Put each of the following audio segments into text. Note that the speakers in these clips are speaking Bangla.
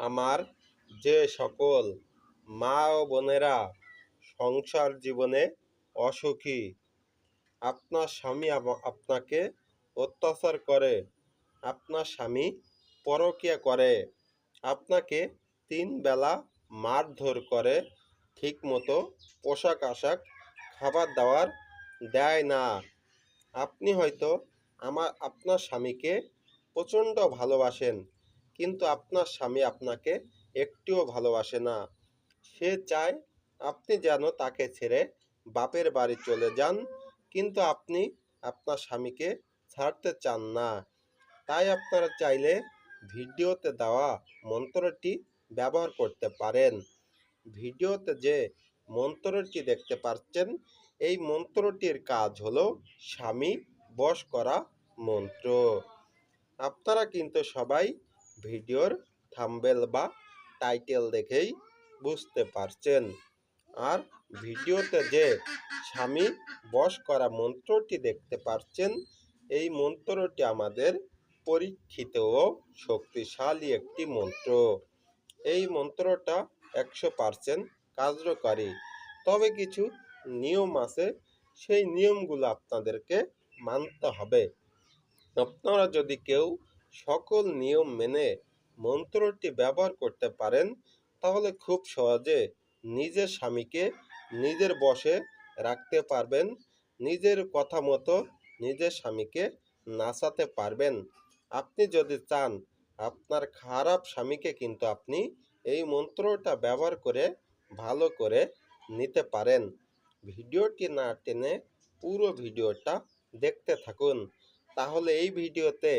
আমার যে সকল মা ও বোনেরা সংসার জীবনে অসুখী, আপনার স্বামী আপনাকে অত্যাচার করে, আপনার স্বামী পরকীয়া করে, আপনাকে তিন বেলা মারধর করে, ঠিকমতো পোশাক আশাক খাবার দাবার দেয় না। আপনি হয়তো আমার আপনার স্বামীকে প্রচণ্ড ভালোবাসেন। কিন্তু আপনার স্বামী আপনাকে একটুও ভালোবাসে না। সে চায় আপনি যেন তাকে ছেড়ে বাপের বাড়ি চলে যান, কিন্তু আপনি আপনার স্বামীকে ছাড়তে চান না। তাই আপনারা চাইলে ভিডিওতে দেওয়া মন্ত্রটি ব্যবহার করতে পারেন। ভিডিওতে যে মন্ত্রটি দেখতে পাচ্ছেন, এই মন্ত্রটির কাজ হলো স্বামী বশ করা মন্ত্র। আপনারা কিন্তু সবাই ভিডিওর থাম্বেল বা টাইটেল দেখেই বুঝতে পারছেন। আর ভিডিওতে যে স্বামী বশ করা মন্ত্রটি দেখতে পাচ্ছেন এই মন্ত্রটি আমাদের পরীক্ষিত ও শক্তিশালী একটি মন্ত্র। এই মন্ত্রটা একশো পার্সেন্ট কার্যকারী। তবে কিছু নিয়ম আছে, সেই নিয়মগুলো আপনাদেরকে মানতে হবে। আপনারা যদি কেউ সকল নিয়ম মেনে মন্ত্রটি ব্যবহার করতে পারেন, তাহলে খুব সহজে নিজের স্বামীকে নিজের বশে রাখতে পারবেন, নিজের কথা মতো নিজের স্বামীকে নাচাতে পারবেন। আপনি যদি চান, আপনার খারাপ স্বামীকে কিন্তু আপনি এই মন্ত্রটা ব্যবহার করে ভালো করে নিতে পারেন। ভিডিওটি না টেনে পুরো ভিডিওটা দেখতে থাকুন। তাহলে এই ভিডিওতে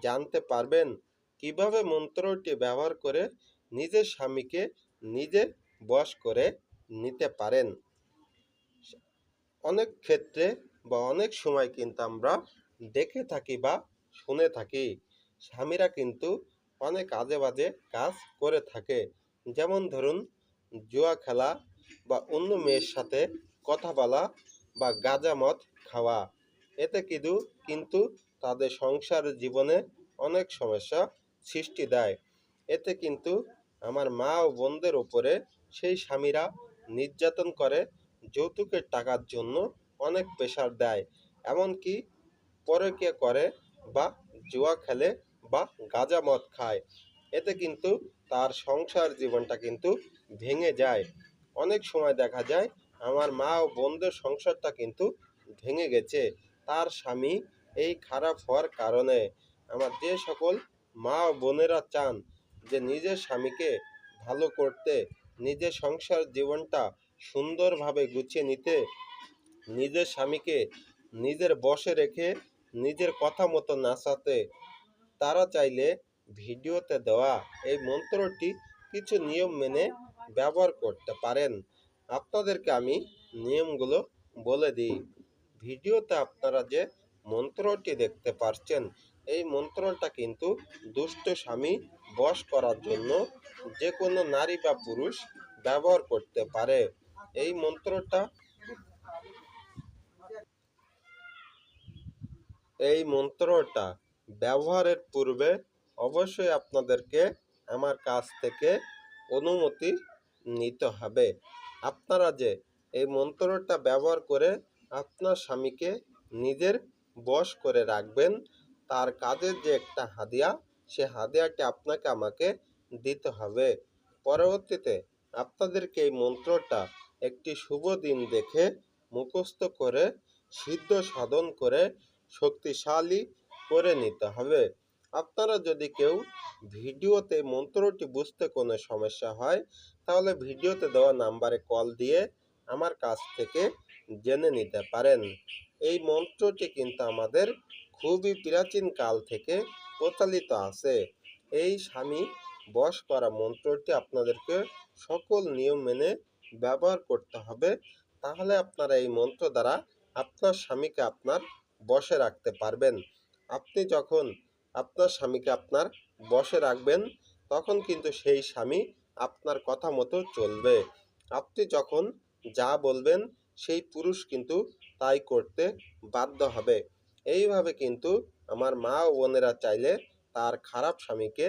জানতে পারবেন কীভাবে মন্ত্রটি ব্যবহার করে নিজের স্বামীকে নিজে বশ করে নিতে পারেন। অনেক ক্ষেত্রে বা অনেক সময় কিন্তু আমরা দেখে থাকি বা শুনে থাকি, স্বামীরা কিন্তু অনেক আজে বাজে কাজ করে থাকে। যেমন ধরুন, জুয়া খেলা বা অন্য মেয়ের সাথে কথা বলা বা গাঁজা মদ খাওয়া, এতে কিন্তু কিন্তু তাদের সংসার জীবনে অনেক সমস্যা সৃষ্টি দেয়। এতে কিন্তু আমার মা ও বোনদের ওপরে সেই স্বামীরা নির্যাতন করে, যৌতুকের টাকার জন্য অনেক প্রেশার দেয়। এমনকি পরকীয়া করে বা জুয়া খেলে বা গাঁজা মদ খায়। এতে কিন্তু তার সংসার জীবনটা কিন্তু ভেঙে যায়। অনেক সময় দেখা যায়, আমার মা ও বোনদের সংসারটা কিন্তু ভেঙে গেছে। তার স্বামী এই খারাপ হওয়ার কারণে আমার যে সকল মা বোনেরা চান যে নিজের স্বামীকে ভালো করতে, নিজের সংসার জীবনটা সুন্দরভাবে গুছিয়ে নিতে, নিজের স্বামীকে নিজের বশে রেখে নিজের কথা মতো নাচাতে, তারা চাইলে ভিডিওতে দেওয়া এই মন্ত্রটি কিছু নিয়ম মেনে ব্যবহার করতে পারেন। আপনাদেরকে আমি নিয়মগুলো বলে দিই। ভিডিওতে আপনারা যে মন্ত্রটি দেখতে পাচ্ছেন এই মন্ত্রটা কিন্তু দুষ্ট স্বামী বশ করার জন্য যে কোনো নারী বা পুরুষ ব্যবহার করতে পারে। এই মন্ত্রটা এই মন্ত্রটা ব্যবহারের পূর্বে অবশ্যই আপনাদেরকে আমার কাছ থেকে অনুমতি নিতে হবে। আপনারা যে এই মন্ত্রটা ব্যবহার করে আপনার স্বামীকে নিজের বশ করে রাখবেন। তার কাজের যে একটা হাদিয়া, সে হাদিয়াটি আপনাকে আমাকে দিতে হবে। পরবর্তীতে আপনাদেরকে এই মন্ত্রটা একটি শুভ দিন দেখে মুখস্থ করে, সিদ্ধ সাধন করে, শক্তিশালী করে নিতে হবে। আপনারা যদি কেউ ভিডিওতে মন্ত্রটি বুঝতে কোনো সমস্যা হয়, তাহলে ভিডিওতে দেওয়া নাম্বারে কল দিয়ে আমার কাছ থেকে জেনে নিতে পারেন। এই মন্ত্রটি কিন্তু আমাদের খুবই প্রাচীন কাল থেকে প্রচলিত আছে। এই স্বামী বশ করা মন্ত্রটি আপনাদেরকে সকল নিয়ম মেনে ব্যবহার করতে হবে। তাহলে আপনারা এই মন্ত্র দ্বারা আপনার স্বামীকে আপনার বশে রাখতে পারবেন। আপনি যখন আপনার স্বামীকে আপনার বশে রাখবেন, তখন কিন্তু সেই স্বামী আপনার কথা মতো চলবে। আপনি যখন যা বলবেন, সেই পুরুষ কিন্তু তাই করতে বাধ্য হবে। এইভাবে কিন্তু আমার মা ও বোনেরা চাইলে তার খারাপ স্বামীকে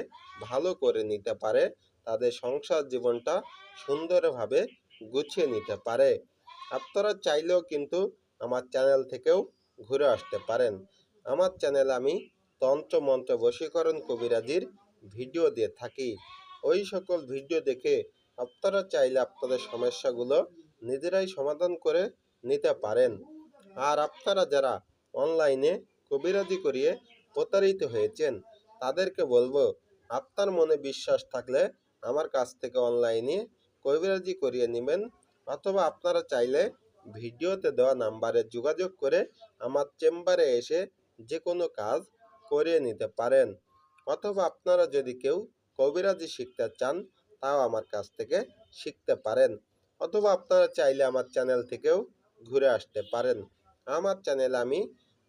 ভালো করে নিতে পারে, তাদের সংসার জীবনটা সুন্দরভাবে গুছিয়ে নিতে পারে। আপনারা চাইলেও কিন্তু আমার চ্যানেল থেকেও ঘুরে আসতে পারেন। আমার চ্যানেলে আমি তন্ত্র মন্ত্র বশীকরণ কবিরাজির ভিডিও দিয়ে থাকি। ওই সকল ভিডিও দেখে আপনারা চাইলে আপনাদের সমস্যাগুলো নিজেরাই সমাধান করে নিতে পারেন। আর আপনারা যারা অনলাইনে কবিরাজি করিয়ে প্রতারিত হয়েছেন, তাদেরকে বলব, আপনার মনে বিশ্বাস থাকলে আমার কাছ থেকে অনলাইনে কবিরাজি করিয়ে নেবেন, অথবা আপনারা চাইলে ভিডিওতে দেওয়া নাম্বারে যোগাযোগ করে আমার চেম্বারে এসে যে কোনো কাজ করিয়ে নিতে পারেন, অথবা আপনারা যদি কেউ কবিরাজি শিখতে চান, তাও আমার কাছ থেকে শিখতে পারেন, অথবা আপনারা চাইলে আমার চ্যানেল থেকেও ঘুরে আসতে পারেন। আমার চ্যানেলে আমি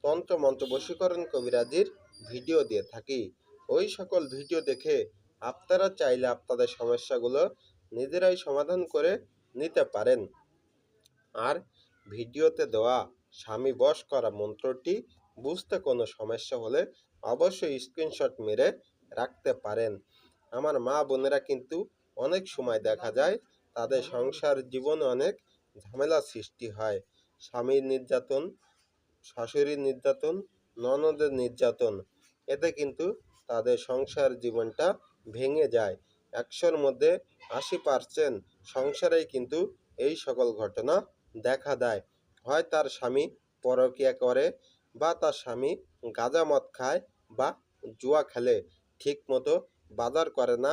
তন্ত্র মন্ত্র বশীকরণ কবিরাজির ভিডিও দিয়ে থাকি। ওই সকল ভিডিও দেখে আপনারা চাইলে আপনাদের সমস্যাগুলো নিজেরাই সমাধান করে নিতে পারেন। আর ভিডিওতে দেওয়া স্বামী বশ করা মন্ত্রটি বুঝতে কোনো সমস্যা হলে অবশ্যই স্ক্রিনশট মেরে রাখতে পারেন। আমার মা বোনেরা কিন্তু অনেক সময় দেখা যায় তাদের সংসার জীবনে অনেক ঝামেলা সৃষ্টি হয়। স্বামীর নির্যাতন, শাশুড়ির নির্যাতন, ননদের নির্যাতন, এতে কিন্তু তাদের সংসার জীবনটা ভেঙে যায়। একশোর মধ্যে আশি পার্সেন্ট সংসারেই কিন্তু এই সকল ঘটনা দেখা দেয়। হয় তার স্বামী পরকিয়া করে বা তার স্বামী গাঁজা মদ খায় বা জুয়া খেলে ঠিক মতো বাজার করে না,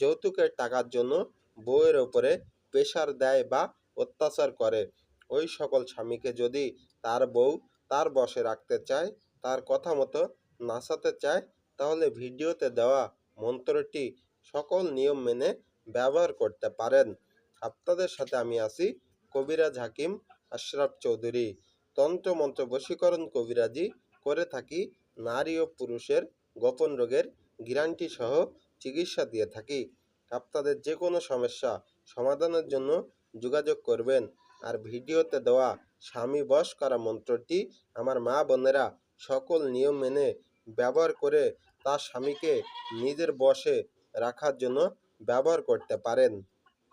যৌতুকের টাকার জন্য বউয়ের ওপরে প্রেশার দেয় বা অত্যাচার করে। ওই সকল স্বামীকে যদি তার বউ তার বশে রাখতে চায়, তার কথা মতো নাচাতে চায়, তাহলে ভিডিওতে দেওয়া মন্ত্রটি সকল নিয়ম মেনে ব্যবহার করতে পারেন। আপনাদের সাথে আমি আছি কবিরাজ হাকিম আশরাফ চৌধুরী। তন্ত্র মন্ত্র বশীকরণ কবিরাজি করে থাকি, নারী ও পুরুষের গোপন রোগের গ্যারান্টি সহ চিকিৎসা দিয়ে থাকি। আপনাদের যে কোনো সমস্যা সমাধানের জন্য যোগাযোগ করবেন। আর ভিডিওতে দেওয়া স্বামী বশ করা মন্ত্রটি আমার মা বোনেরা সকল নিয়ম মেনে ব্যবহার করে তার স্বামীকে নিজের বশে রাখার জন্য ব্যবহার করতে পারেন।